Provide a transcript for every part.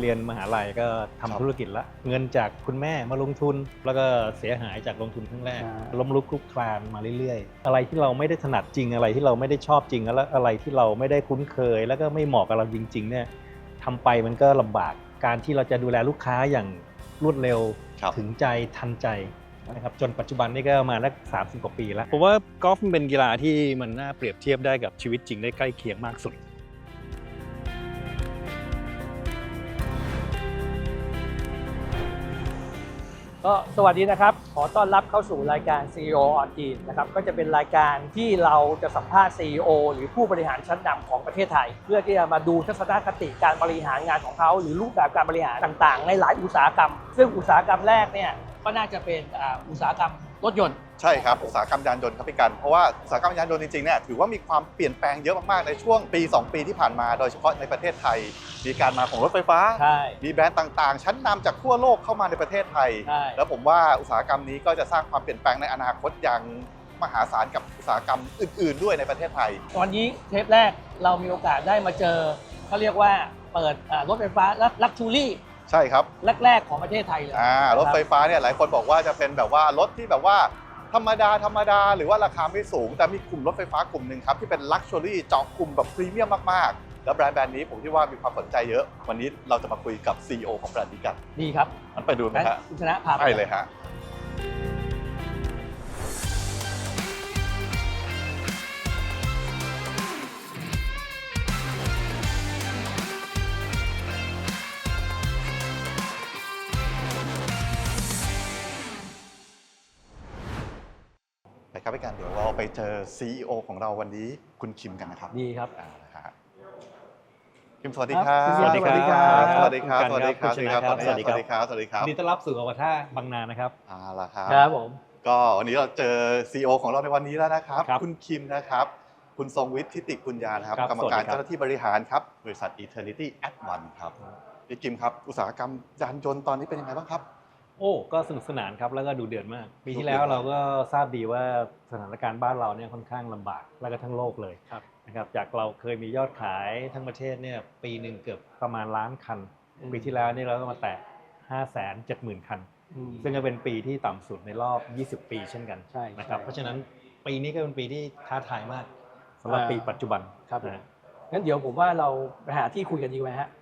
เรียนมหาลัยก็ทำครับธุรกิจละ เงินจากคุณแม่มาลงทุน แล้วก็เสียหายจากลงทุนครั้งแรก อ่า ล้มลุกคลุกคลานมาเรื่อยๆ อะไรที่เราไม่ได้ถนัดจริงอะไรที่เราไม่ได้ชอบจริงแล้วอะไรที่เราไม่ได้คุ้นเคย แล้วก็ไม่เหมาะกับเราจริงๆเนี่ยทำไปมันก็ลำบากการที่เราจะดูแลลูกค้าอย่างรวดเร็ว ครับ ถึงใจทันใจนะครับจนปัจจุบันนี่ก็มาแล้วสามสิบกว่าปีแล้ว ผมว่ากอล์ฟมันเป็นกีฬาที่มันน่าเปรียบเทียบได้กับชีวิตจริงได้ใกล้เคียงมากสุด ก็สวัสดีนะครับ ขอต้อนรับเข้าสู่รายการ CEO on t e นะครับก็จะเป็นรายการที่เราจะสัมภาษณ์ CEO หรือผู้บริหารชั้นนำของประเทศไทย เพื่อที่จะมาดูทัศนคติการบริหารงานของเขาหรือรูปแบบการบริหารต่างๆ ในหลายอุตสาหกรรม ซึ่งอุตสาหกรรมแรกเนี่ยก็น่าจะเป็นอุตสาหกรรมรถยนต์ ใช่ครับอุตสาหกรรมยานยนต์ครับพี่กันเพราะว่าอุตสาหกรรมยานยนต์จริงๆเนี่ยถือว่ามีความเปลี่ยนแปลงเยอะมากๆในช่วงปี 2 ปีที่ผ่านมา โดยเฉพาะในประเทศไทย มีการมาของรถไฟฟ้า ใช่ มีแบรนด์ต่างๆ ชั้นนำจากทั่วโลกเข้ามาในประเทศไทย ใช่ แล้วผมว่าอุตสาหกรรมนี้ก็จะสร้างความเปลี่ยนแปลงในอนาคตอย่างมหาศาลกับอุตสาหกรรมอื่น ๆ ด้วยในประเทศไทย วันนี้เทปแรกเรามีโอกาสได้มาเจอเขาเรียกว่าเปิดอ่ารถไฟฟ้าลักชูรี่ใช่ครับแรกๆของประเทศไทยเลยอ่ารถไฟนะคบฟ้าเนี่ยหลายคนบอกว่าจะเป็นแบบว่ารถที่แบบว่า ธรรมดาธรรมดา หรือว่าราคาไม่สูง แต่มีกลุ่มรถไฟฟ้ากลุ่มหนึ่งครับ ที่เป็นลักชัวรี่เจาะกลุ่มแบบพรีเมียมมาก ๆ แล้วแบรนด์แบรนด์นี้ผมคิดว่ามีความสนใจเยอะ วันนี้เราจะมาคุยกับ CEO ของแบรนด์นี้กัน ดีครับ มันไปดูไหมงั้นฮะคุณชนะพาใช่เลยฮะ ไปเจอ CEO ของเราวันนี้คุณคิมกันนะครับดีครับ อ่านะฮะคิมสวัสดีครับครับสวัสดีครับสวัสดีครับสสวัวัสสดีดีคครัรับบสวัสดีครับ สวัสดีครับ สวัสดีครับ สวัสดีครับยินดีต้อนรับสู่อวตารบางนานะครับเอาละครับ ครับผม ก็วันนี้เราเจอ CEO ของเราในวันนี้แล้วนะครับ ครับคุณคิมนะครับ คุณทรงวิทย์ทิติกุญญานะครับ ครับกรรมการสวัสดีครับ เจ้าหน้าที่บริหารครับ บริษัท Eternity at One ครับพี่คิมครับ อุตสาหกรรมยานยนต์ตอนนี้เป็นยังไงบ้างครับ โอ้ก็สนุกสนานครับแล้วก็ดูเดือดมาก ปีที่ดูเดือดแล้วมากเราก็ทราบดีว่าสถานการณ์บ้านเราเนี่ยค่อนข้างลำบากแล้วก็ทั้งโลกเลยครับนะครับจากเราเคยมียอดขายทั้งประเทศเนี่ยปีหนึ่งเกือบประมาณล้านคัน ปีที่แล้วนี่เราก็มาแตะ5 7 0 0 0 0 คันอืมซึ่งก็เป็นปีที่ต่ำสุดในรอบ 20 ปีเช่นกันใช่นะครับใช่เพราะฉะนั้นปีนี้ก็เป็นปีที่ท้าทายมากสำหรับอ่าปีปัจจุบันครับผมนะงั้นเดี๋ยวผมว่าเราไปหาที่คุยกันดีไหมฮะอ่า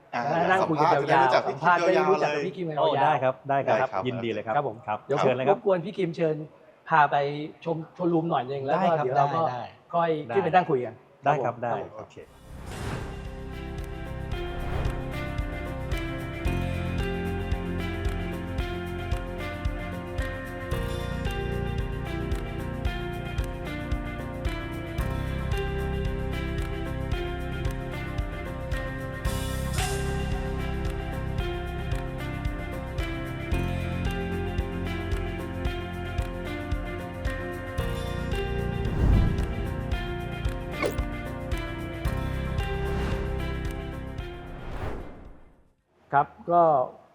นั่งคุยกันยาวๆสัสัมมภาภาษษณ์ณ์ได้ได้รู้รู้จัจักกพี่พี่คิคิมมยาวๆยาวโอ้ได้ครับได้ครับได้ครับยินดีเลยครับครับผมครับเดี๋ยวเชิญเลยครับรบกวนพี่คิมเชิญพาไปชมโชว์รูมหน่อยหนึงแล้วได้ก็ครับเดี๋ยวเราก็ได้ได้ค่อยได้ขึ้นไปนั่งคุยกันได้ครับผมได้ผมโอเค ก็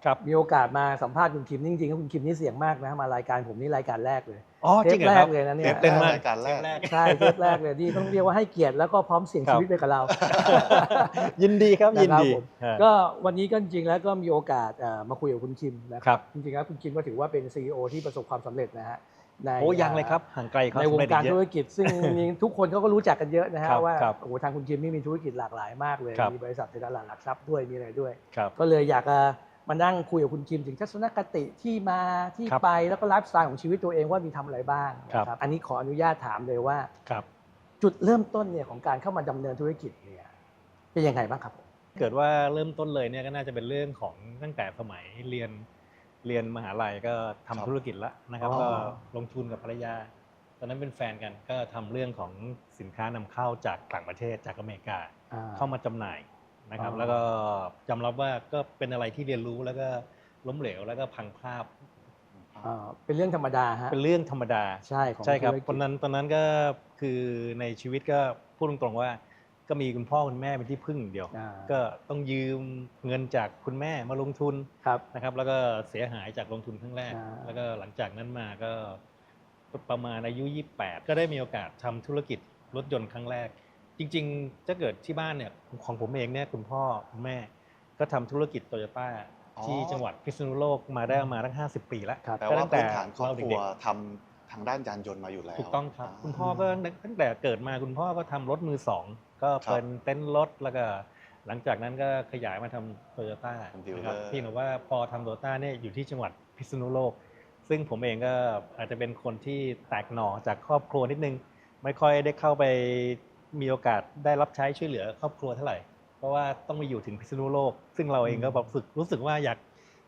ครับมีโอกาสมาสัมภาษณ์คุณคิมจริงๆแล้วคุณคิมนี่เสียงมากนะมารายการผมนี่รายการแรกเลยอ๋อจริงเหรอครับเทปแรกเลยนะเนี่ยตื่นเต้นมากรายการแรกเทปแรกใช่เทปแรกเลยที่ต้องเรียกว่าให้เกียรติแล้วก็พร้อมเสี่ยงครับชีวิตไปกับเรา ยินดีครับยินดีนะครับผมฮะก็วันนี้ก็จริงๆแล้วก็มีโอกาสเอ่อมาคุยกับคุณคิมนะครับจริงๆแล้วคุณคิมก็ถือว่าเป็น CEO ที่ประสบความสำเร็จนะฮะ ในโอ้ยังเลยครับห่างไกลเขาในวงสำเร็จการอีเยธุอะรกิจ ซึ่งมีทุกคนเขาก็รู้จักกันเยอะนะฮะครับว่าครับโอ้โหทางคุณคิมนี่มีธุรกิจหลากหลายมากเลยครับมีบริษัทในตลาดหลักทรัพย์ด้วยมีอะไรด้วยครับก็เลยอยากจะมานั่งคุยกับคุณคิมถึงทัศนคติที่มาที่ครับไปแล้วก็ไลฟ์สไตล์ของชีวิตตัวเองว่ามีทำอะไรบ้างครับนะครับอันนี้ขออนุญาตถามเลยว่าครับจุดเริ่มต้นเนี่ยของการเข้ามาดำเนินธุรกิจเนี่ยเป็นยังไงบ้างครับผมเกิดว่าเริ่มต้นเลยเนี่ยก็น่าจะเป็นเรื่องของตั้งแต่สมัยเรียน เรียนมหาลัยก็ทำครับธุรกิจละนะครับ อ๋อ ก็ลงทุนกับภรรยา ตอนนั้นเป็นแฟนกันก็ทำเรื่องของสินค้านำเข้าจากต่างประเทศจากอเมริกา อ่ เข้ามาจำหน่ายนะครับ อ๋อ แล้วก็ยอมรับว่าก็เป็นอะไรที่เรียนรู้แล้วก็ล้มเหลวแล้วก็พังพลาดอ่าเป็นเรื่องธรรมดาฮะเป็นเรื่องธรรมดา ใช่ของใช่ครับธุรกิจตอนนั้นตอนนั้นก็คือในชีวิตก็พูดตรงๆว่า ก็มีคุณพ่อคุณแม่เป็นที่พึ่งอย่างเดียว อ่า ก็ต้องยืมเงินจากคุณแม่มาลงทุนครับ นะครับ แล้วก็เสียหายจากลงทุนครั้งแรก อ่า แล้วก็หลังจากนั้นมาก็ประมาณอายุ 28 ก็ได้มีโอกาสทำธุรกิจรถยนต์ครั้งแรก จริงๆถ้าเกิดที่บ้านเนี่ยของผมเองเนี่ยคุณพ่อคุณแม่กก็ทำธุรกิจโตโยต้าอ๋อที่จังหวัดพิษณุโลกมาได้มาตั้ง 50 ปีแล้ว ครับ แปลก็ว่าตั้งแต่พื้นฐานครอบเราคเด็รัวกทำ ทางด้านยานยนต์มาอยู่แล้วถูกต้องครับาคุณพ่อก็ตั้งแต่เกิดมาคุณพ่อก็ทำรถมือสองก็เป็นเต้นท์รถแล้วก็หลังจากนั้นก็ขยายมาทำโตโยต้าเป็นดีลนะเลคอรับร์เพียงแต่ว่าพอทำโตโยต้าเนี่ยอยู่ที่จังหวัดพิษณุโลก ซึ่งผมเองก็อาจจะเป็นคนที่แตกหน่อจากครอบครัวนิดนึง ไม่ค่อยได้เข้าไปมีโอกาสได้รับใช้ช่วยเหลือครอบครัวเท่าไหร่ เพราะว่าต้องมาอยู่ถึงพิษณุโลก ซึ่งเราเองก็แบบรู้สึกรู้สึกว่าอยาก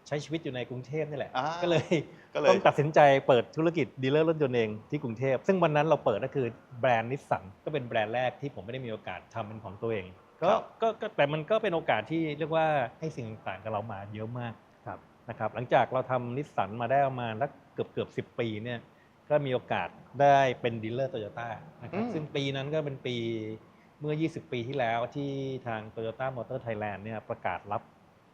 ใช้ชีวิตอยู่ในกรุงเทพนี่แหละ อ่าก็เลยก็เลย ต้องตัดสินใจเปิดธุรกิจดีลเลอร์รถยนต์เองที่กรุงเทพ ซึ่งวันนั้นเราเปิดก็คือแบรนด์นิสสันก็เป็นแบรนด์แรกที่ผมไม่ได้มีโอกาสทำเป็นของตัวเองก็ครับ ก็ก็แต่มันก็เป็นโอกาสที่เรียกว่าให้สิ่งต่างๆกับเรามาเยอะมากครับนะครับหลังจากเราทำนิสสันมาได้ประมาณสักเกือบเกือบสิปีเนี่ยก็มีโอกาสได้เป็นดีลเลอร์โตโยต้านะครับอืม ซึ่งปีนั้นก็เป็นปี เมื่อ 20 ปีที่แล้วที่ทาง Toyota Motor Thailand เนี่ยประกาศรับ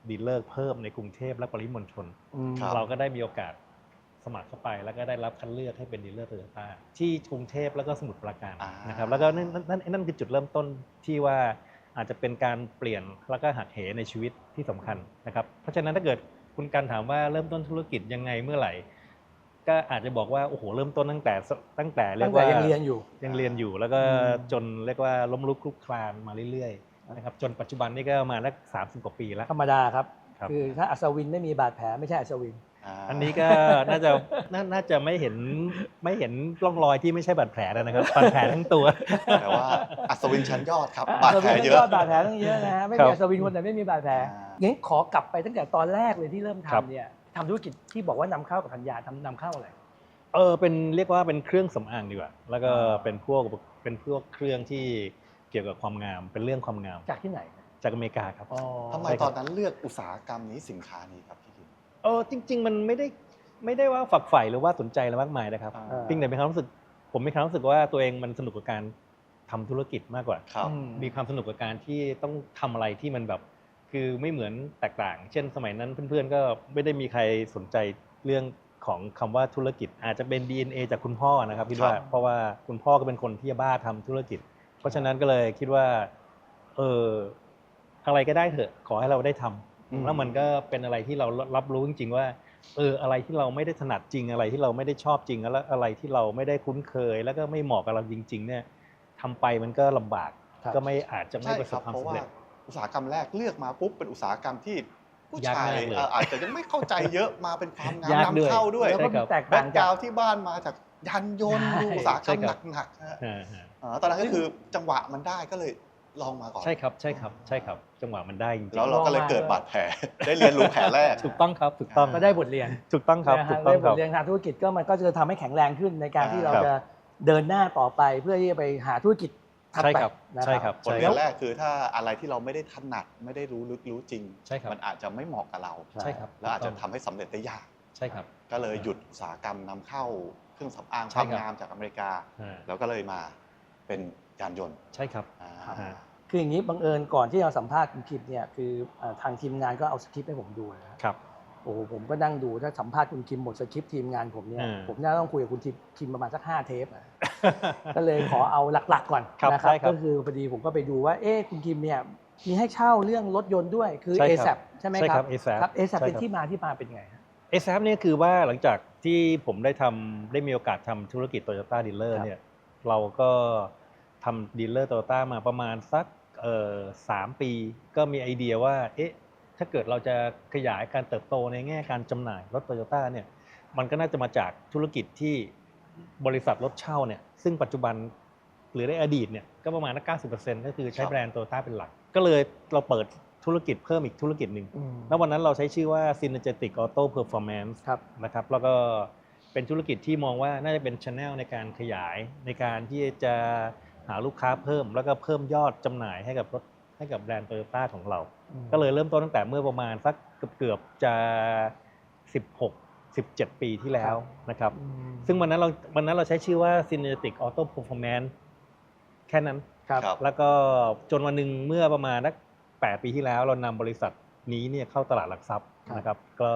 ดีลเลอร์เพิ่มในกรุงเทพและปริมณฑลอืมครับเราก็ได้มีโอกาสสมัครเข้าไปแล้วก็ได้รับคัดเลือกให้เป็นดีลเลอร์โตโยต้าที่กรุงเทพแล้วก็สมุทรปราการอ่านนะครับแล้วก็นั่นนั่นนั่นคือจุดเริ่มต้นที่ว่าอาจจะเป็นการเปลี่ยนแล้วก็หักเหในชีวิตที่สำคัญนะครับเพราะฉะนั้นถ้าเกิดคุณการถามว่าเริ่มต้นธุรกิจยังไงเมื่อไหร่ก็อาจจะบอกว่าโอ้โหเริ่มต้นตั้งแต่ตั้งแต่เรีตั้ยงกแต่ว่ายังเรียนอยู่ยังเรียนอยู่ แล้วก็อืมจนเรียกว่าล้มลุกคลุกคลานมาเรื่อยๆ นะครับจนปัจจุบันนี้ก็มาแล้วสามสิบกว่าปีแล้ว ธรรมดาครับ ครับ คือถ้าอัศวินไม่มีบาดแผลไม่ใช่อัศวินาอันนี้ก็น่าจะน่าน่าจะไม่เห็นไม่เห็นร่องรอยที่ไม่ใช่บาดแผลแล้วนะครับบาดแผลทั้งตัว แต่ว่าอัศวินชั้นยอดครับอะบาดแผลเยอะ บาดแผลต้องเยอะนะฮะไม่ครัมีบอัศวินคนไหนไม่มีบาดแผลอ่า งั้นขอกลับไปตั้งแต่ตอนแรกเลยที่เริ่มครับ ทำเนี่ยทำธุรกิจที่บอกว่านำเข้ากับธัญญาทำนำเข้าอะไร เออเป็นเรียกว่าเป็นเครื่องสำอางดีกว่า แล้วก็อ่าเป็นพวกเป็นพวกเครื่องที่ เกี่ยวกับความงามเป็นเรื่องความงาม จากที่ไหนจากอเมริกาครับอ๋อทำไมใช่ครับตอนนั้นเลือกอุตสาหกรรมนี้สินค้านี้ครับพี่กิมเออจริง ๆ มันไม่ได้ไม่ได้ว่าฝักใฝ่หรือว่าสนใจอะไรมากมายนะครับอ่าเออเพียงแต่มีความรู้สึก ผมมีความรู้สึกว่าตัวเองมันสนุกกับการทำธุรกิจมากกว่า ครับอืมมีความสนุกกับการที่ต้องทำอะไรที่มันแบบ คือไม่เหมือนแตกต่าง เช่น สมัยนั้นเพื่อนๆก็ไม่ได้มีใครสนใจเรื่องของคำว่าธุรกิจ อาจจะเป็น DNA จากคุณพ่อนะครับคิดว่าครับ เพราะว่าคุณพ่อก็เป็นคนที่บ้าทำธุรกิจ เพราะฉะนั้นก็เลยคิดว่า เอออะไรก็ได้เถอะขอให้เราได้ทำอืมแล้วมันก็เป็นอะไรที่เรารับรู้จริงๆว่า เอออะไรที่เราไม่ได้ถนัดจริงอะไรที่เราไม่ได้ชอบจริงแล้วอะไรที่เราไม่ได้คุ้นเคย แล้วก็ไม่เหมาะกับเราจริง ๆ เนี่ยทำไปมันก็ลำบากครับก็ไม่อาจจะไม่ใช่ประสครับบความเพราะสำว่าเร็จอุตสาหกรรมแรกเลือกมาปุ๊บเป็นอุตสาหกรรมที่ผู้ยากชายมากเลยเอ่ออาจจะยังไม่เข้าใจเยอะมาเป็นความงามยากด้วยนำเข้าด้วยแล้วใช่ก็ครับแตกแบ็ต่างกกจากราวด์ที่บ้านมาจากยานยนต์ใช่ดูอุตสาหกรรมใช่ครับหนักๆนะฮะ อ่าฮะอ่าตอนนั้นก็คือจังหวะมันได้ก็เลยลองมาก่อน ใช่ครับใช่ครับใช่ครับ จังหวะมันได้จริงแล้วเราก็เลยลองมาเกิดบาดแผล ได้เรียนรู้แผลแรกๆถูกต้องครับถูกต้องก็ได้บทเรียนถูกต้องครับนะถูฮะกต้อได้งบครัทบ เรียนทางธุรกิจก็มันก็จะทำให้แข็งแรงขึ้นในการที่เราครับ จะเดินหน้าต่อไปเพื่อที่จะไปหาธุรกิจถัดใช่ไปครับนะ ใช่ครับบทใช่เรีคยรับนแรกคือถ้าอะไรที่เราไม่ได้ถนัดไม่ได้รู้ลึกรู้จริง ใช่ครับ มันอาจจะไม่เหมาะกับเรา ใช่ครับแล้วอาจจะทำให้สำเร็จได้ยาก ใช่ครับ ก็เลยหยุดอุตสาหกรรมนำเข้าเครื่องสำอางคใช่วามครับ งามจากอเมริกา อ่า แล้วก็เลยมา เป็นยานยนต์ใช่ครับอ่าครับคืออย่างนี้บังเอิญก่อนที่เราสัมภาษณ์คุณคิมเนี่ยคือเอ่อทางทีมงานก็เอาสคริปต์ให้ผมดูนะครับโอ้โหผมก็นั่งดูถ้าสัมภาษณ์คุณคิมหมดสคริปต์ทีมงานผมเนี่ยอืมผมน่าต้องคุยกับคุณคิมคิมประมาณสักห้าเทปอะก็เลยขอเอาหลักๆก่อนครับนะคใช่รับครับก็คือพอดีผมก็ไปดูว่าเอ๊ะคุณคิมเนี่ยมีให้เช่าเรื่องรถยนต์ด้วยคือใช่ a ครับ s a p ใช่ไหมใช่คครัรับบ ASAP ครับ a s a p ใช่เป็นครับที่มาที่มาเป็นไงฮะเอซเนี่ยคือว่าหลังจากที่ผมได้ทำได้มีโอกาสทำธุรกิจโตโยต้าดีลเลอคร์รับเนี่ยเราก็ ทำดีลเลอร์โตโยต้ามาประมาณสักเออสามปี ก็มีไอเดียว่า เอ๊ะ ถ้าเกิดเราจะขยายการเติบโตในแง่การจำหน่ายรถโตโยต้าเนี่ย มันก็น่าจะมาจากธุรกิจที่บริษัทรถเช่าเนี่ย ซึ่งปัจจุบันหรือในอดีตเนี่ย ก็ประมาณนัก90%ก็คือใช้แบรนด์โตโยต้าเป็นหลัก ก็เลยเราเปิดธุรกิจเพิ่มอีกธุรกิจหนึ่งแล้ววันนั้นเราใช้ชื่อว่า Synergetic Auto Performance นะครับ แล้วก็เป็นธุรกิจที่มองว่าน่าจะเป็นช anel ในการขยายในการที่จะ หาลูกค้าเพิ่มแล้วก็เพิ่มยอดจำหน่ายให้กับรถให้กับแบรนด์โตโยต้าของเรา ก็เลยเริ่มต้นตั้งแต่เมื่อประมาณสักเกือบๆจะ 16 17 ปีที่แล้วนะครับอืมซึ่งวันนั้นเราวันนั้นเราใช้ชื่อว่า Synergetic Auto Performance แค่นั้นครับครับแล้วก็จนวันหนึ่งเมื่อประมาณนักแปดปีที่แล้วเรานำบริษัทนี้เนี่ยเข้าตลาดหลักทรัพย์ครับนะครับ ก็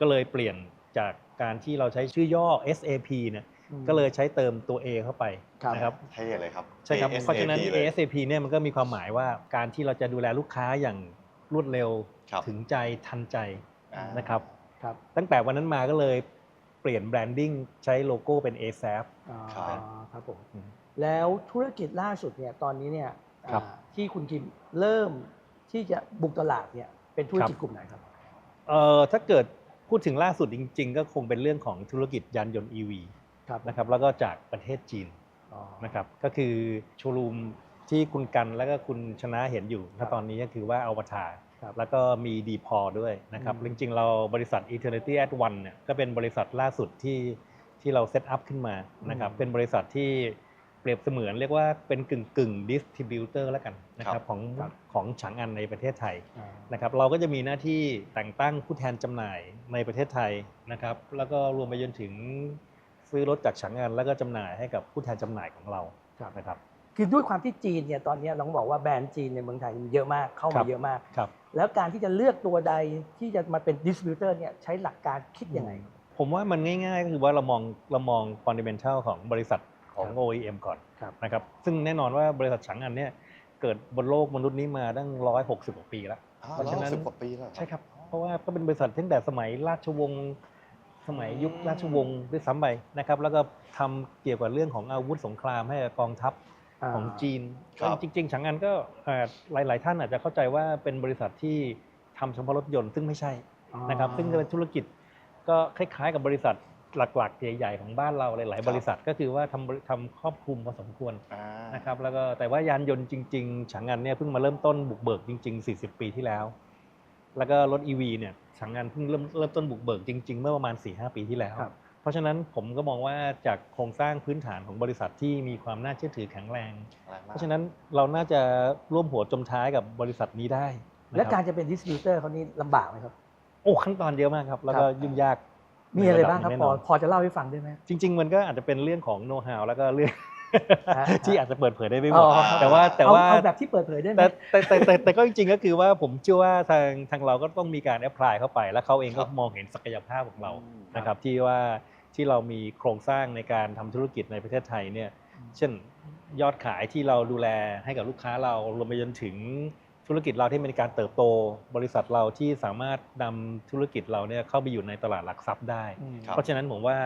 ก็เลยเปลี่ยนจากการที่เราใช้ชื่อย่อ SAP เนี่ยอืม ก็เลยใช้เติมตัว A เข้าไปครับนะครับเท่เลยครับใช่ครับ ASAP เพราะฉะนั้นเลย ASAP เนี่ยมันก็มีความหมายว่าการที่เราจะดูแลลูกค้าอย่างรวดเร็วครับถึงใจทันใจอ่านะครับครับตั้งแต่วันนั้นมาก็เลยเปลี่ยนแบรนดิ้งใช้โลโก้เป็น a s a p อ่าครับครับผมอืมแล้วธุรกิจล่าสุดเนี่ยตอนนี้เนี่ยครับอ่าที่คุณคิมเริ่มที่จะบุกตลาดเนี่ยเป็นธุรกิจครับกลุ่มไหนครับเอ่อถ้าเกิดพูดถึงล่าสุดจริง ๆ ก็คงเป็นเรื่องของธุรกิจยานยนต์ EV ครับนะครับแล้วก็จากประเทศจีนอ๋อนะครับก็คือโชว์รูมที่คุณกันแล้วก็คุณชนะเห็นอยู่ณตอนนี้ก็คือว่าอวตารครับแล้วก็มีดีพอด้วยนะครับอืมจริงๆ เราบริษัท Eternity at One เนี่ยก็เป็นบริษัทล่าสุดที่ที่เราเซตอัพขึ้นมานะครับเป็นบริษัทที่เปรียบเสมือนเรียกว่าเป็นกึ่งกึ่งดิสติบิวเตอร์แล้วกันนะคครัรับบของครับของฉางอันในประเทศไทยอ่านะครับเราก็จะมีหน้าที่แต่งตั้งผู้แทนจำหน่ายในประเทศไทยนะครับแล้วก็รวมไปจนถึง ซื้อรถจากฉางอันแล้วก็จำหน่ายให้กับผู้แทนจำหน่ายของเราครับนะครับคือด้วยความที่จีนเนี่ยตอนนี้ต้องบอกว่าแบรนด์จีนในเมืองไทยมันเยอะมากเข้าครัมาบเยอะมากครับแล้วการที่จะเลือกตัวใดที่จะมาเป็นดิสติบิวเตอร์เนี่ยใช้หลักการคิดยังไง ผมว่ามันง่ายๆก็คือว่าเรามองเรามอง fundamental ของบริษัทของครับ OEM ก่อนครับนะครับซึ่งแน่นอนว่าบริษัทฉางอันเนี่ยเกิดบนโลกมนุษย์นี้มาตั้ง 160 กว่าปีแล้วอ่าเพราะฉะนั้นสิบกว่าปีแล้วเหอใช่ครับเพราะว่าก็เป็นบริษัทตั้งแต่สมัยราชวงศ์ สมัยยุคราชวงศ์ด้วยซ้ำไปนะครับ แล้วก็ทำเกี่ยวกับเรื่องของอาวุธสงครามให้กับกองทัพของจีนครับจริงๆฉางอันก็เอ่อหลาย ๆ ท่านอาจจะเข้าใจว่าเป็นบริษัทที่ทำเฉพาะรถยนต์ซึ่งไม่ใช่อ่านะครับ ซึ่งเป็นธุรกิจก็คล้ายๆกับบริษัทหลักๆ ใหญ่ๆ ของบ้านเราหลายครับๆบริษัทก็คือว่าทำบริทำครอบคลุมพอสมควรอ่านะครับแล้วก็แต่ว่ายานยนต์จริง ๆ ฉางอันเนี่ยเพิ่งมาเริ่มต้นบุกเบิกจริง ๆ 40 ปีที่แล้ว แล้วก็รถ EV เนี่ย ฉางอันเพิ่งเริ่มเริ่มต้นบุกเบิกจริง ๆ เมื่อประมาณ4-5ปีที่แล้วครับเพราะฉะนั้นผมก็มองว่าจากโครงสร้างพื้นฐานของบริษัทที่มีความน่าเชื่อถือแข็งแรงแรงมากเพราะฉะนั้นเราน่าจะร่วมหัวจมท้ายกับบริษัทนี้ได้นะและครับการจะเป็นดิสติบิวเตอร์เขานี่ลำบากไหมครับ โอ้ขั้นตอนเยอะมากครับ แล้วก็ครับยุ่งยากมีอะไรบ้างครับในพระอดัหนึ่งแน่นนพอจะเล่าให้ฟังได้ไหมจริง ๆ มันก็อาจจะเป็นเรื่องของโน้ตฮาวแล้วก็เรื่องฮะ ที่อาจจะเปิดเผยได้ไม่หมดอ๋อครับแต่ว่าแต่เอว่าเอาแบบที่เปิดเผยได้ไหมแต่แต่แต่แต่แต่ก็จริงๆก็คือว่าผมเชื่อว่าทางทางเราก็ต้องมีการแอพพลายเข้าไป แล้วเขาเองก็ครับมองเห็นศักยภาพของเราอืมนะครับที่ว่าที่เรามีโครงสร้างในการทำธุรกิจในประเทศไทยเนี่ยเช่นยอดขายที่เราดูแลให้กับลูกค้าเรารวมไปจนถึงธุรกิจเราที่มีการเติบโต บริษัทเราที่สามารถนำธุรกิจเราเนี่ยเข้าไปอยู่ในตลาดหลักทรัพย์ได้อืมครับเพราะฉะนั้นผมว่า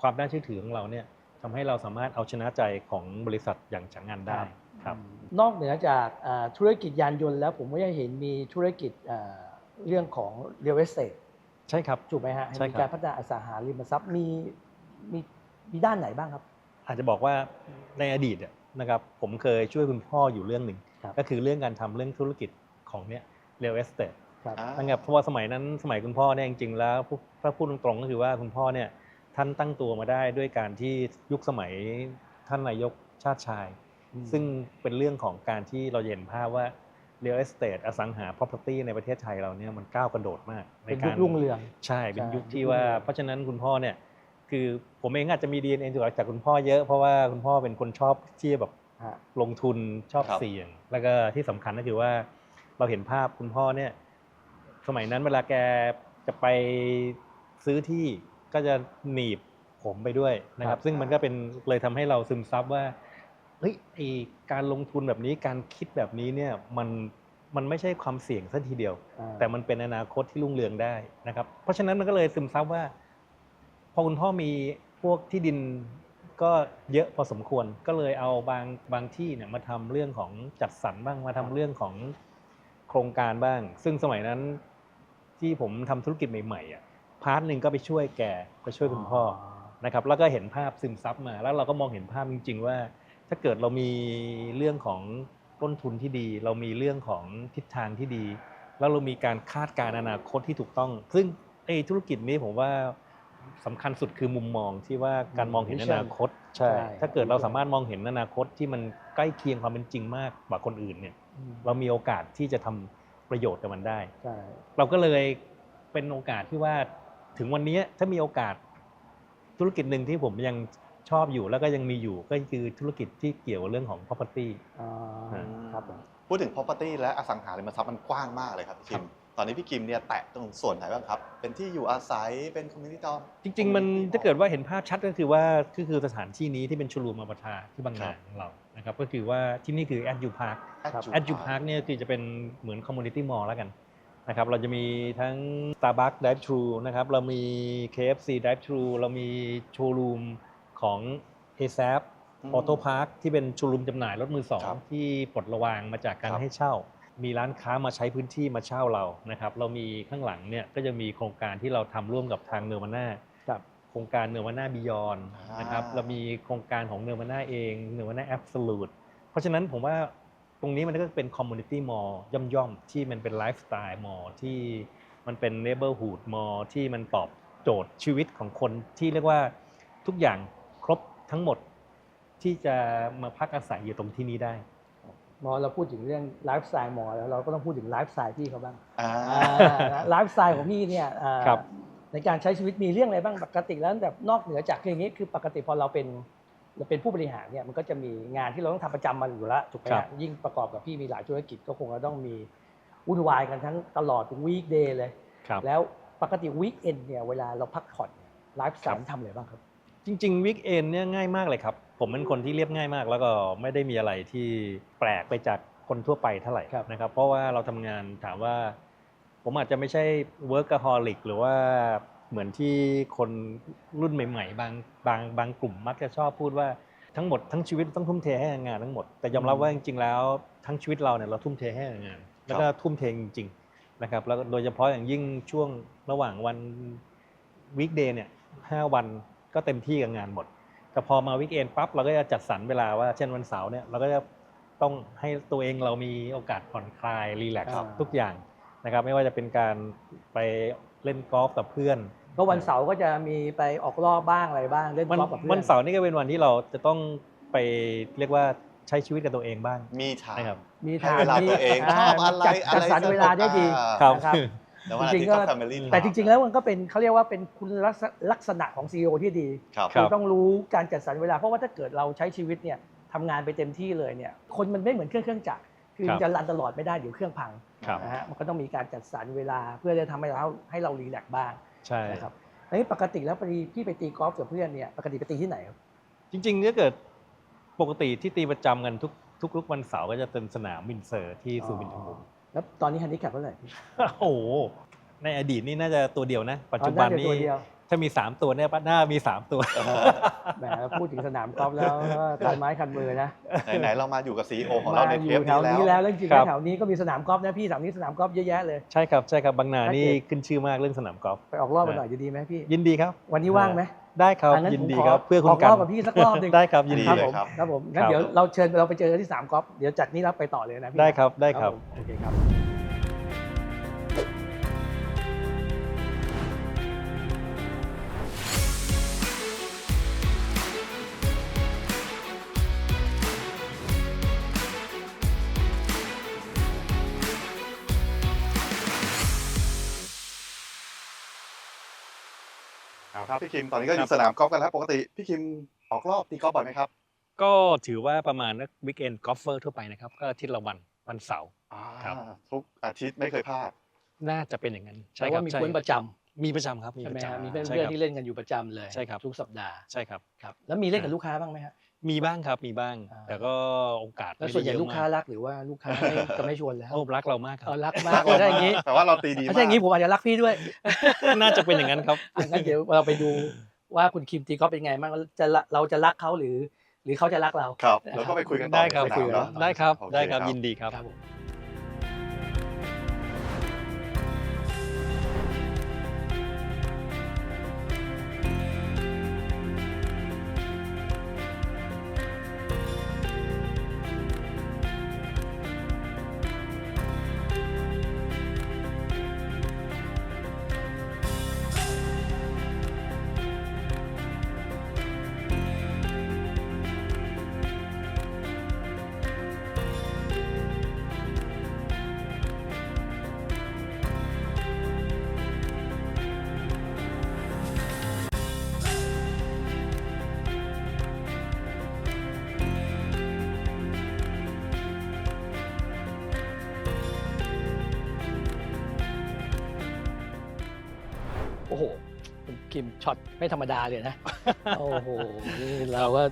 ความน่าเชื่อถือของเราเนี่ย ทำให้เราสามารถเอาชนะใจของบริษัทอย่างฉางอันได้ครับ นอกเหนือจากอ่าธุรกิจยานยนต์แล้วผมก็ยังเห็นมีธุรกิจอ่าเรื่องของเรียลเอสเตทใช่ครับถูกไหมฮะใช่มีครับการพัฒนาอสังหาริมทรัพย์มีมีมีด้านไหนบ้างครับ อาจจะบอกว่าในอดีตเนี่ยนะครับผมเคยช่วยคุณพ่ออยู่เรื่องหนึ่งครับก็คือเรื่องการทำเรื่องธุรกิจของเนี่ยเรียลเอสเตทครับอ่านะครับเพราะว่าสมัยนั้นสมัยคุณพ่อเนี่ยจริงๆแล้วพูดถ้าพูดตรงๆก็คือว่าคุณพ่อเนี่ย ท่านตั้งตัวมาได้ด้วยการที่ยุคสมัยท่านนายกชาติชาย ซึ่งเป็นเรื่องของการที่เราเห็นภาพว่า real estate อสังหา property ในประเทศไทยเราเนี่ยมันก้าวกระโดดมากในเป็นกายุรครุ่งเรืองใช่เป็นใช่ยุคที่ยุครุ่งว่าเรืองเพราะฉะนั้นคุณพ่อเนี่ยคือผมเองอาจจะมี DNA จากคุณพ่อเยอะเพราะว่าคุณพ่อเป็นคนชอบที่แบบฮะลงทุนชอบครับเสี่ยง แล้วก็ที่สำคัญก็คือว่าเราเห็นภาพคุณพ่อเนี่ยสมัยนั้นเวลาแกจะไปซื้อที่ ก็จะหนีบผมไปด้วยนะคครัรับบซึ่งมันก็เป็นเลยทำให้เราซึมซับว่าเฮ้ยไอการลงทุนแบบนี้การคิดแบบนี้เนี่ยมันมันไม่ใช่ความเสี่ยงซะทีเดียวอ่าแต่มันเป็นอนาคตที่รุ่งเรืองได้นะครับ เพราะฉะนั้นมันก็เลยซึมซับว่า พอคุณพ่อมีพวกที่ดินก็เยอะพอสมควรก็เลยเอาบางบางที่เนี่ยมาทำเรื่องของจัดสรรบ้างมาทำเรื่องของโครงการบ้าง ซึ่งสมัยนั้นที่ผมทำธุรกิจใหม่ๆอะ พาร์ทหนึ่งก็ไปช่วยแกไปช่วยคุณพ่อนะครับแล้วก็เห็นภาพซึมซับมา แล้วเราก็มองเห็นภาพจริง ๆ ว่า ถ้าเกิดเรามีเรื่องของต้นทุนที่ดี เรามีเรื่องของทิศทางที่ดี แล้วเรามีการคาดการณ์อนาคตที่ถูกต้อง ซึ่งไอ้ธุรกิจนี้ผมว่าสำคัญสุดคือมุมมองที่ว่าการมองเห็นอนาคตใช่ใช่ ถ้าเกิดเราสามารถมองเห็นอนาคตที่มันใกล้เคียงความเป็นจริงมากกว่าคนอื่นเนี่ยอืมเรามีโอกาสที่จะทำประโยชน์กับมันได้ใช่เราก็เลยเป็นโอกาสที่ว่า ถึงวันนี้ถ้ามีโอกาสธุรกิจหนึ่งที่ผมยังชอบอยู่แล้วก็ยังมีอยู่ก็คือธุรกิจที่เกี่ยวกับเรื่องของ property อ่าอืมครับผมพูดถึง property และอสังหาริมทรัพย์มันกว้างมากเลยครับพี่คิมตอนนี้พี่คิมเนี่ยแตะตรงส่วนไหนบ้างครับ เป็นที่อยู่อาศัยเป็น community hall จริง ๆ มัน community ถ้าเกิดว่าเห็นภาพชัดก็คือว่าก็คือสถานที่นี้ที่เป็นชูรูมอปทาที่บางครันาบของเรานะครับก็คือว่าที่นี่คือ a d u Park hall a d u Park เนี่ยคือจะเป็นเหมือน community mall แล้วกัน นะครับเราจะมีทั้ง Starbucks Drive Thru นะครับเรามี KFC Drive Thru เรามีโชว์รูมของ ASAP อืมออโต้พาร์คที่เป็นโชว์รูมจำหน่ายรถมือสองครับที่ปลดระวางมาจากการครับให้เช่า มีร้านค้ามาใช้พื้นที่มาเช่าเรานะครับเรามีข้างหลังเนี่ยก็จะมีโครงการที่เราทำร่วมกับทางเนอร์มาน่าครับโครงการเนอร์มาน่าบิยอนอ่านนะครับเรามีโครงการของเนอร์มาน่าเองเนอร์มาน่าแอบสูตเพราะฉะนั้นผมว่า ตรงนี้มันก็เป็นคอมมูนิตี้มอลย่อมๆ ที่มันเป็นไลฟ์สไตล์มอลที่มันเป็นเนเบอร์ฮูดมอลที่มันตอบโจทย์ชีวิตของคนที่เรียกว่าทุกอย่างครบทั้งหมดที่จะมาพักอาศัยอยู่ตรงที่นี้ได้หมอเราพูดถึงเรื่องไลฟ์สไตล์หมอแล้วเราก็ต้องพูดถึงไลฟ์สไตล์พี่เขาบ้างอ่าไลฟ์สไตล์ของพี่เนี่ยอ่าครับในการใช้ชีวิตมีเรื่องอะไรบ้างปกติแล้วแบบนอกเหนือจากคืออย่างนี้คือปกติพอเราเป็น เราเป็นผู้บริหารเนี่ยมันก็จะมีงานที่เราต้องทำประจำมาอยู่แล้วถูกไหมครัฮะบยิ่งประกอบกับพี่มีหลายธุรกิจก็คงจะต้องมีวุ่นวายกันทั้งตลอดถึงวีคเดย์เลยครับแล้วปกติวีคเอนเนี่ยเวลาเราพักผ่อนไลฟ์สไตครับล์ทำอะไรบ้างครับ จริงๆวิกเอนเนี่ยง่ายมากเลยครับ ผมเป็นคนที่เรียบง่ายมาก แล้วก็ไม่ได้มีอะไรที่แปลกไปจากคนทั่วไปเท่าไหร่ครับนะครับ เพราะว่าเราทำงานถามว่า ผมอาจจะไม่ใช่ workaholic หรือว่า เหมือนที่คนรุ่นใหม่ ๆ บางบางบางกลุ่มมักจะชอบพูดว่าทั้งหมดทั้งชีวิตต้องทุ่มเทให้กับงานทั้งหมด แต่ยอมรับว่าจริงๆแล้วทั้งชีวิตเราเนี่ยเราทุ่มเทให้กับงาน แล้วก็ทุ่มเทจริงๆนะครับแล้วก็โดยเฉพาะอย่างยิ่งช่วงระหว่างวันวีคเดย์เนี่ยห้าวันก็เต็มที่กับงานหมด แต่พอมาวิกเอนปั๊บเราก็จะจัดสรรเวลาว่าเช่นวันเสาร์เนี่ยเราก็จะต้องให้ตัวเองเรามีโอกาสผ่อนคลายรีแลกซ์ครับทุกอย่างนะครับไม่ว่าจะเป็นการไปเล่นกอล์ฟกับเพื่อน ก็วันเสาร์ก็จะมีไปออกรอบบ้างอะไรบ้างเล่นวันกอล์ฟกับเพื่อนวันเสาร์นี่ก็เป็นวันที่เราจะต้องไปเรียกว่าใช้ชีวิตกับตัวเองบ้างมีถามนะครับมีให้ทางเวลาตัวเองชอบอะไรจัดอะไรจัดสรรเวลาได้ดีครับนะครับแล้ววันอาจริทิตงย์ๆก็ก็ family แต่จริง ๆ แล้วมันก็เป็นเขาเรียกว่าเป็นคุณลักษณะลักษณะของ CEO ที่ดีครับครับต้องรู้การจัดสรรเวลาเพราะว่าถ้าเกิดเราใช้ชีวิตเนี่ยทำงานไปเต็มที่เลยเนี่ย คนมันไม่เหมือนเครื่องเครื่องจักรคือครับจะรันตลอดไม่ได้เดี๋ยวเครื่องพังครับนะฮะมันก็ต้องมีการจัดสรรเวลาเพื่อจะทำให้เราให้เรารีแลกซ์บ้าง ใช่นะครับอันนี้ปกติแล้วพอดีพี่ไปตีกอล์ฟกับเพื่อนเนี่ยปกติไปตีที่ไหนครับจริงๆถ้าเกิดปกติที่ตีประจำกันทุกทุกๆวันเสาร์ก็จะเป็นสนามวินเซอร์ที่สุวินทวงศ์ แล้วตอนนี้ฮันดิแคปเท่าไหร่พี่ โอ้โหในอดีตนี่น่าจะตัวเดียวนะ ปัจจุบันอ๋อน่าจะนี้ตัวเดียว ถ้ามี 3 ตัวเนี่ยป้าหน้ามี 3 ตัว แหมพูดถึงสนามกอล์ฟแล้วก็คันไม้คันมือนะไหนๆเรามาอยู่กับซีอของมาเราในอเทยู่ปแถวนี้นี้แล้แล้วว แล้วจริงๆครัแล้วบแถวนี้ก็มีสนามกอล์ฟนะพี่แถวนี้สนามกอล์ฟเยอะแยะเลย ใช่ครับใช่ครับบางนาถ้านี่เกิดขึ้นชื่อมากเรื่องสนามกอล์ฟไปออกรอบกันหน่อยจะดีไหมพี่ยินดีครับ วันนี้ว่างไหมได้ครับอะงั้นยินผมดีขอครับเพื่อคุอณอกกัรนอบกับพี่สักรอบหนึ่ง ได้ครับยินดีดีเลยผมครับ ครับผมงั้นครับ เดี๋ยวเราเชิญเราไปเจอกันที่สนามกอล์ฟเดี๋ยวจากนี้เราไปต่อเลยนะพี่ได้ครับได้ครับผมโอเคครับ ครับพี่คิมตอนนี้ก็อยู่สนามกอล์ฟกันแล้วปกติพี่คิมออกรอบตีกอล์ฟบ่อยไหมครับ ก็ถือว่าประมาณนักวิกเอนกอล์ฟเฟอร์ทั่วไปนะครับก็อาทิตย์ละวันวันเสาร์ครับทุกอาทิตย์ไม่เคยพลาด น่าจะเป็นอย่างนั้นใช่ใช่คว่ารับมีใช่เพื่อนประจำมีประจำครับมีใช่ปไหมระฮะจำมีเพื่อนใช่เพื่อนครับที่เล่นกันอยู่ประจำเลยใช่ครับทุกสัปดาห์ใช่ครับครับแล้วมีเล่นกับลูกค้าบ้างไหมฮะ มีบ้างครับมีบ้าง อ่า แต่ก็โอกาสแล้วไม่ได้ส่วนใหญ่เยอะลูกค้ามากรักหรือว่าลูกค้าไม่จะไม่ชวนแล้วโอ้รักเรามากครัเออรักมากเลยถ้าอย่างนี้แต่ว่าเราตีดีมาถ้ากอย่างนี้ผมอาจจะรักพี่ด้วยน่าจะเป็นอย่างนั้นครับ อะงั้นเดี๋ยวเราไปดูว่าคุณคิมตีกอล์ฟเป็นไงบ้างจะละเราจะรักเขาหรือ หรือเขาจะรักเรา ครับ แล้วก็ไปคุยกันต่อได้ครับในสนามเนอะได้ครับโอเคได้ครับครับยินดีครับ ครับผม คุณคิมช็อตไม่ธรรมดาเลยนะ โอ้โหนี่เราก็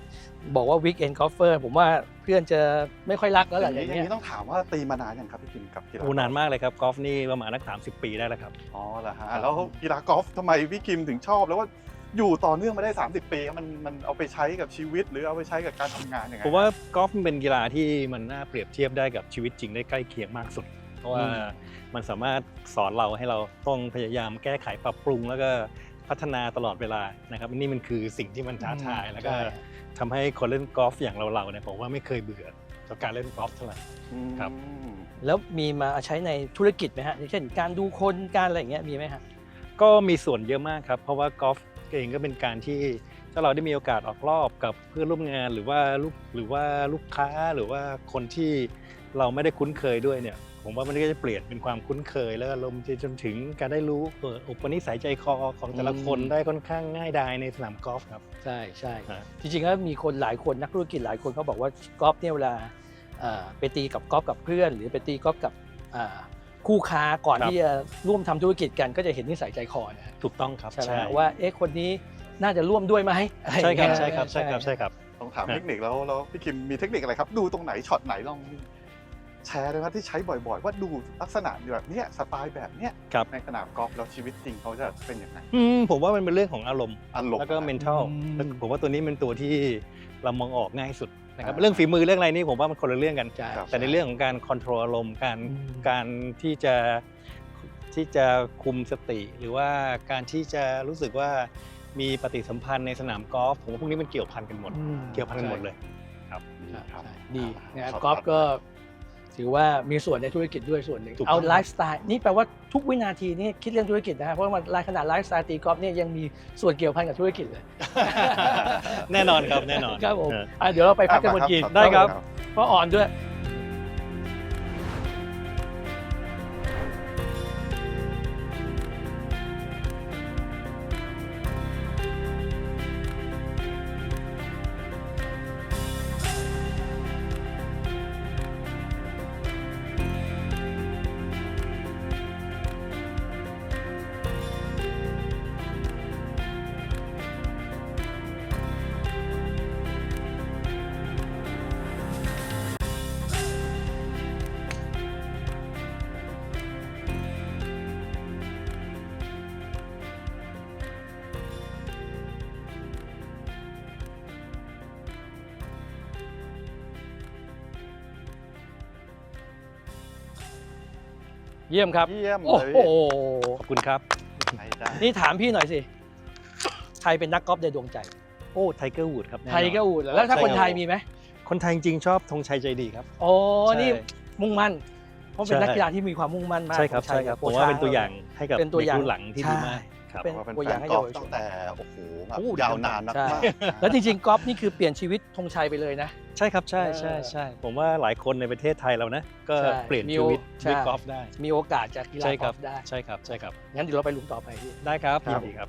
บอกว่าวิกเอนกอล์ฟเฟอร์ผมว่าเพื่อนจะไม่ค่อยรักแล้วแหอละย่างอย่างนี้อย่างเงี้ยนี้ต้องถามว่าตีมานานยังครับพี่คิมกับกีฬาโอ้นานมากเลยครับกอล์ฟนี่ประมาณนักสามสิบปีได้แล้วครับ อ๋อเหรอฮะแล้วกีฬากอล์ฟทำไมพี่คิมถึงชอบ แล้วว่าอยู่ต่อเนื่องมาได้ 30 ปีมันมันเอาไปใช้กับชีวิต หรือเอาไปใช้กับการทำงานยังไงผมว่ากอล์ฟมันเป็นกีฬาที่มันน่าเปรียบเทียบได้กับชีวิตจริงได้ใกล้เคียงมากสุด เพราะว่ามันสามารถสอนเราให้เราต้องพยายามแก้ไขปรับปรุง แล้วก็ พัฒนาตลอดเวลานะครับนี่มันคือสิ่งที่มันท้าทายแล้วก็ใช่ทำให้คนเล่นกอล์ฟอย่างเราๆเนี่ยผมว่าไม่เคยเบื่อกับการเล่นกอล์ฟเท่าไหร่อืมครับแล้วมีมาใช้ในธุรกิจไหมฮะอย่างเช่น การดูคนการอะไรอย่างเงี้ยมีไหมฮะก็มีส่วนเยอะมากครับเพราะว่ากอล์ฟเองก็เป็นการที่ถ้าเราได้มีโอกาสออกรอบกับเพื่อนร่วมงานหรือว่าลูกหรือว่าลูกค้าหรือว่าคนที่เราไม่ได้คุ้นเคยด้วยเนี่ย ผมว่ามันก็จะเปลี่ยนเป็นความคุ้นเคย แล้วก็ลมณ์จนถึงการได้รู้เปิดอุปนิสัยใจคอของแต่ละคนอืมได้ค่อนข้างง่ายดายในสนามกอล์ฟครับ ใช่ใช่ฮะจริงๆแล้วมีคนหลายคนนักธุรกิจหลายคนเขาบอกว่ากอล์ฟเนี่ยเวลาเอ่อไปตีกับกอล์ฟกับเพื่อน หรือไปตีกอล์ฟกับอ่าคู่ค้าก่อนครับ ที่จะร่วมทำธุรกิจกันก็จะเห็นนิสัยใจคอนะฮะถูกต้องครับ ใช่ไหมฮะว่าเอ๊ะคนนี้น่าจะร่วมด้วยไหมอะไอใช่ย่างครับเงี้ยใช่ครับใช่ครับใช่ครับ ต้องถามฮะเทคนิคแล้วแล้วพี่คิมมีเทคนิคอะไรครับ ดูตรงไหนช็อตไหนลอง แชร์เลยครับที่ใช้บ่อยๆ ว่าดูลักษณะแบบเนี้ยสไตล์แบบเนี้ยครับ ในสนามกอล์ฟแล้วชีวิตจริงเขาจะเป็นยังไงอืมผมว่ามันเป็นเรื่องของอารมณ์ อารมณ์ แล้วก็ mental อืม แล้วผมว่าตัวนี้เป็นตัวที่เรามองออกง่ายสุดนะครับ อ่า เรื่องฝีมือเรื่องอะไรนี่ผมว่ามันคนละเรื่องกัน ใช่ครับแต่ในเรื่องของการค o n t r o l อารมณ์การอืม การที่จะที่จะคุมสติ หรือว่าการที่จะรู้สึกว่ามีปฏิสัมพันธ์ในสนามกอล์ฟผมว่าพวกนี้มันเกี่ยวพันกันหมด อืมเกี่ยวพันกันหมดเลยครับใช่ครับ ใช่ดีนะฮะครับกอล์ฟก็ ถือว่ามีส่วนในธุรกิจด้วยส่วนหนึ่งถูกต้อง เอาไลฟ์สไตล์นี่แปลว่าทุกวินาทีนี่คิดเรื่องธุรกิจนะฮะเพราะว่ามันขนาดไลฟ์สไตล์ตีกอล์ฟเนี่ยยังมีส่วนเกี่ยวพันกับธุรกิจเลย แน่นอนครับแน่นอนครับผมเออ อะเดี๋ยวเราไปพักกันบนอะกรีนมาได้ครับ เพราะอ่อนด้วย เยี่ยมครับ เยี่ยมโอ้เลยโหขอบคุณครับ ใช่ได้นี่ถามพี่หน่อยสิ ใครเป็นนักกอล์ฟในดวงใจ โอ้ไทเกอร์วูดครับแน่นไทอนยก็อูดแล้วถ้าใช่คนไทยครับมีไหมคนไทยจริงๆชอบธงชัยใจดีครับ โอ้ใช่ นี่มุ่งมั่น เพราะเป็นใช่นักกีฬาที่มีความมุ่งมั่นมากใช่ครับธงใช่ครับกัผมว่าเป็นตัวอย่างให้กับเป็นตัวอย่างด็กรุ่นหลังที่ดีมาก ครับเป็นว่าเป็นตัวแฟอย่างนให้กอเยาล์ฟวชตั้น งแต่โอ้โหแบบโอ้ยาวนานมากใช่ ๆแล้วจริงๆกอล์ฟนี่คือเปลี่ยนชีวิตธงชัยไปเลยนะ ใช่ครับใช่ใช่เออใช่ผมว่าหลายคนในประเทศไทยเรานะ ก็ใช่เปลี่ยนมีชีวิตโอใช่ ด้วยกอล์ฟได้ มีโอกาสจากกีฬาใช่กคอรัล์ฟได้ ใช่ครับใช่ครับงั้นเดี๋ยวเราไปหลุมต่อไปพี่ ได้ครับครัยิบนดีครับ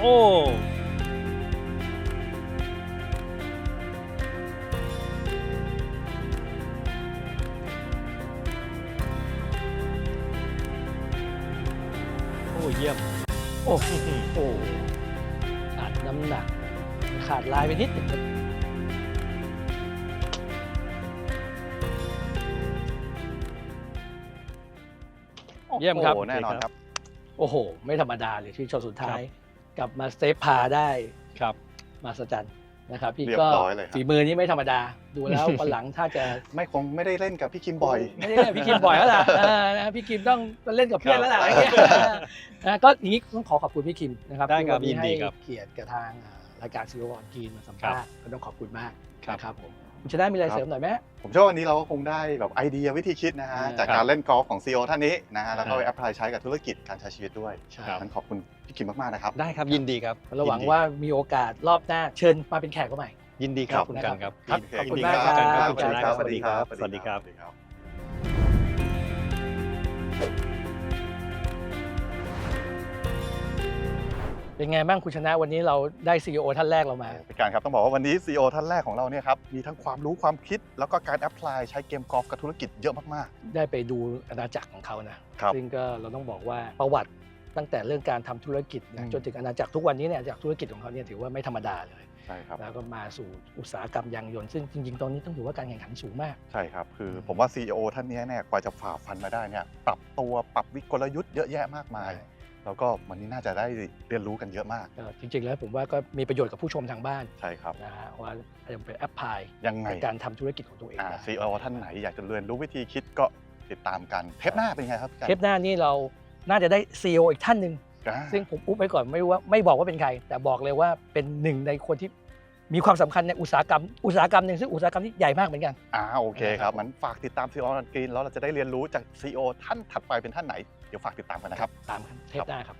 โอ้โอ้เยี่ยม โอ้โหขาดน้ำหนัก ขาดลายไปนิดหนึงครับเยี่ยมครับ โอ้โหแน่นอนครับ โอ้โห ไม่ธรรมดาเลยที่ช็อตสุดท้าย กลับมาสเตปพาได้ครับ มาสจันนะครับพี่เรียบก็ร้อยเลยครับ ฝีมือนี้ไม่ธรรมดา ดูแล้ววันหลังถ้าจะ ไม่คงไม่ได้เล่นกับพี่คิมบ่อย ไม่ได้เล่นกับพี่คิมบ่อยแล้วล่ะเออนะพี่คิมต้องเล่นกับเพื่อนแล้วล่ะอะไรเงี้ยนะก็อย่างนี้ต้องขอขอบคุณพี่คิมนะครับได้ครับที่วันนี้ยินดีให้ครับเกียรติกับทางอ่ารายการซีโรวอนกีนมาสัมภาษณ์ก็ต้องขอบคุณมากครับ นะครับผม คุณชนะมีอะไรครับเสริมหน่อยไหมฮะผมเชื่อว่าวันนี้เราก็คงได้แบบไอเดียวิธีคิดนะฮะ อ่าจากการเล่นกอล์ฟของ CEO ท่านนี้นะฮะ แล้วก็อ่าไปแอพพลายใช้กับธุรกิจการใช้ชีวิตด้วยครับ นั้นขอบคุณพี่คิมมาก ๆ นะครับ ได้ครับยินดีครับ เราหวังยินดีว่ามีโอกาสรอบหน้าเชิญมาเป็นแขกก็ใหม่ ยินดีครับครับคุณกันครับ ครับโเขอบคุณยินดีมากครับครับ สวัสดีครับ สวัสดีครับ สวัสดีครับ เป็นไงบ้างคุณชนะวันนี้เราได้ CEO ท่านแรกเรามาพี่การครับต้องบอกว่าวันนี้ CEO ท่านแรกของเราเนี่ยครับมีทั้งความรู้ความคิด แล้วก็การแอพพลายใช้เกมกอล์ฟกับธุรกิจเยอะมากได้ไปดูอาณาจักรของเขานะครับซึ่งก็เราต้องบอกว่าประวัติตั้งแต่เรื่องการทำธุรกิจอืนะมจนถึงอาณาจักรทุกวันนี้เนี่ยจากธุรกิจของเขาเนี่ยถือว่าไม่ธรรมดาเลยๆใช่ครับแล้วก็มาสู่อุตสาหกรรมยางยนต์ซึ่งจริงๆ ตอนนี้ต้องถือว่าการแข่งขันสูงมาก ใช่ครับ คือผมว่า CEO ท่านนี้เนี่ยกว่าจะฝ่าฟันมาได้เนี่ยปรับตัวปรับวิกลยุทธ์เยอะแยะมากมาย แล้วก็วันนี้น่าจะได้เรียนรู้กันเยอะมาก ก็จริงๆ แล้วผมว่าก็มีประโยชน์กับผู้ชมทางบ้านใช่ครับนะฮะว่าจะไปแอปพลายยังไงในการทำธุรกิจของตัวเองอ่าได้ CEO ท่านไหนอยากจะเรียนรู้วิธีคิดก็ติดตามกันเทปหน้าเป็นไงครับพี่กันเทปหน้านี่เราน่าจะได้ CEO อีกท่านหนึ่งอ่าซึ่งผมอุ๊บไว้ก่อนไม่ว่าไม่บอกว่าเป็นใคร แต่บอกเลยว่าเป็นหนึ่งในคนที่มีความสำคัญในอุตสาหกรรม อุตสาหกรรมหนึ่งซึ่งอุตสาหกรรมที่ใหญ่มากเหมือนกัน อ่าโอเคครับมันฝากติดตาม CEO นันกรีนแล้วเราจะได้เรียนรู้จาก CEO ท่านถัดไปเป็นท่านไหน เดี๋ยวฝากติดตามกันนะครับ ตามครับเทปหน้าครับ